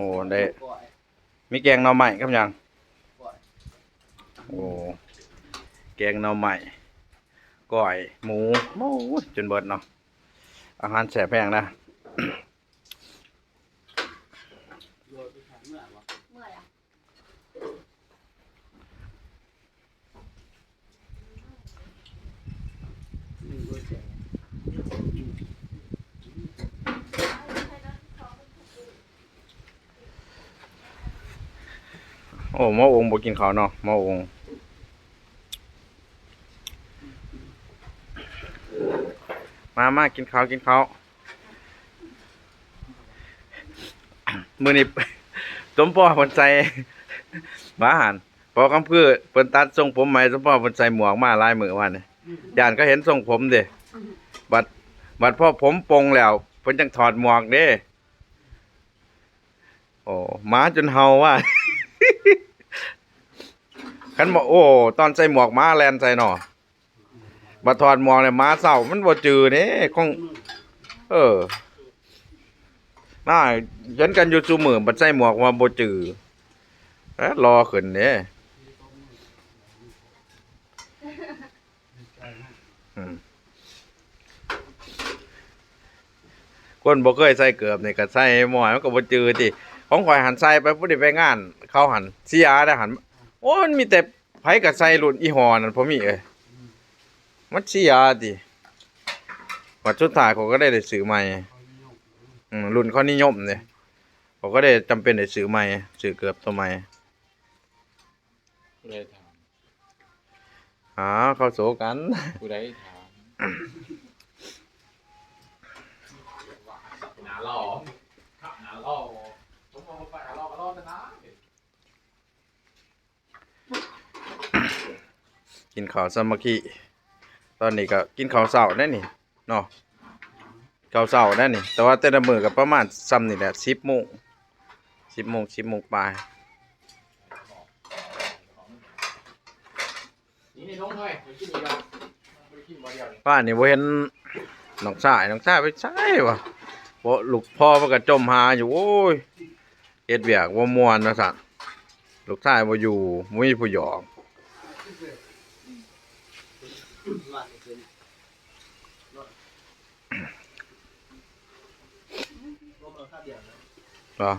โอ้ได้มีแกงหน่อไม้ครับยังโอ้แกงหน่อไม้ก้อยหมูโอ้ยจนเบิดเนาะอาหารแสบแพงนะเมื่อยอะ โอ้หมอองค์บ่กินข้าวเนาะหมอองค์มามากินข้าวกินข้าวมื้อนี้สมพ่อเพิ่นใส่มาหันพอคำพืชเพิ่นตัดทรงผมใหม่สมพ่อเพิ่นใส่หมวกมาลายมือว่านี่ย่านก็เห็นทรงผมเด้บัดบัดพ่อผมปงแล้วเพิ่นจังถอดหมวกเด้โอ้หมาจนเห่าว่า คันบอกโอ้ ตอนใส่หมวกม้าแลนใส่หนอบัถอดหมวกเนี่ยม้าเศร้ามันบ่จือเด้คงเออน่าเห็นกันอยู่ซุมือบัดใส่หมวกว่าบ่จือแล้วรอขึ้นเด้อืมคนบ่เคยใส่เกือบนี่ก็ใส่หมวกมันก็บ่จือติของข่อยหันใส่ไปผู้ใดไปงาน เขาหันเสียได้หัน โอ้มันมีแต่ไผกับใส่รุ่นอีหอนั่นพอมีเอ้ยมันเสียดิวัดสุดท้ายเขาก็ได้ได้ซื้อใหม่อืมรุ่นเขานิยมเนี่ยเขาก็ได้จำเป็นได้ซื้อใหม่ซื้อเกือบตัวใหม่ผู้ใดถามหาเข้าโสกัน ผู้ใดถามหนาล่อขับหนาล่อผมมองไปหนาล่อก็ล่อจะนะ กินข้าวสมัคคีตอนนี้ก็กินข้าวเช้าได้นี่เนาะข้าวเช้าได้นี่ แต่ว่าแต่ละมือก็ประมาณซ้ำนี่แหละ10โมง10โมง10โมงปลายนี่ในท้องเลยไปกินอีกแล้วไปกินบ่เดียวนี่านี่บ่เห็นน้องชายน้องชายไปใช่วะบ่ลูกพ่อมันก็จมหาอยู่โอ้ยเฮ็ดเวียกบ่ม่วนว่าซั่นลูกชายบ่อยู่บ่มีผู้หยอก เหรอ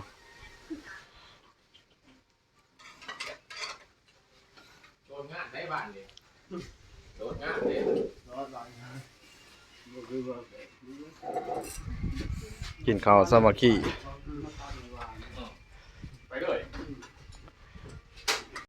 โดนงานได้บ้านเลยโดนงานเลยกินข้าวสามัคคี